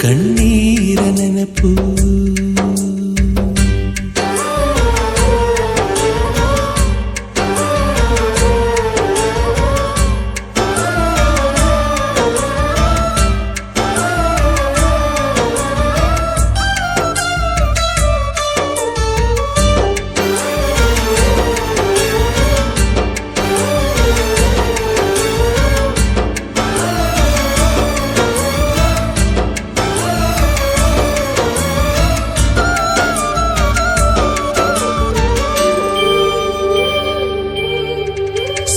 ಕಣ್ಣೀರ ನೆನಪು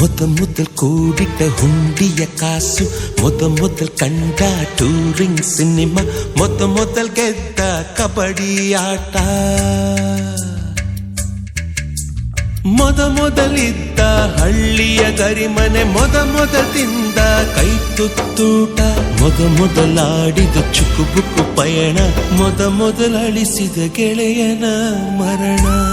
ಮೊದ முதல் ಹುಂಡಿಯ ಕಾಸು முதல் ಕಂಡ ಟೂರಿಂಗ್ ಸಿನಿಮಾ ಮೊದ முதல் ಗೆದ್ದ ಕಬಡ್ಡಿ ಆಟ. ಮೊದ ಮೊದಲಿದ್ದ ಹಳ್ಳಿಯ ಗರಿಮನೆ, ಮೊದ ಮೊದಲಿಂದ ಕೈ ತುತ್ತೂಟ. ಮೊದ ಮೊದಲಾಡಿದ ಪಯಣ, ಮೊದ ಮೊದಲಳಿಸಿದ ಗೆಳೆಯನ ಮರಣ.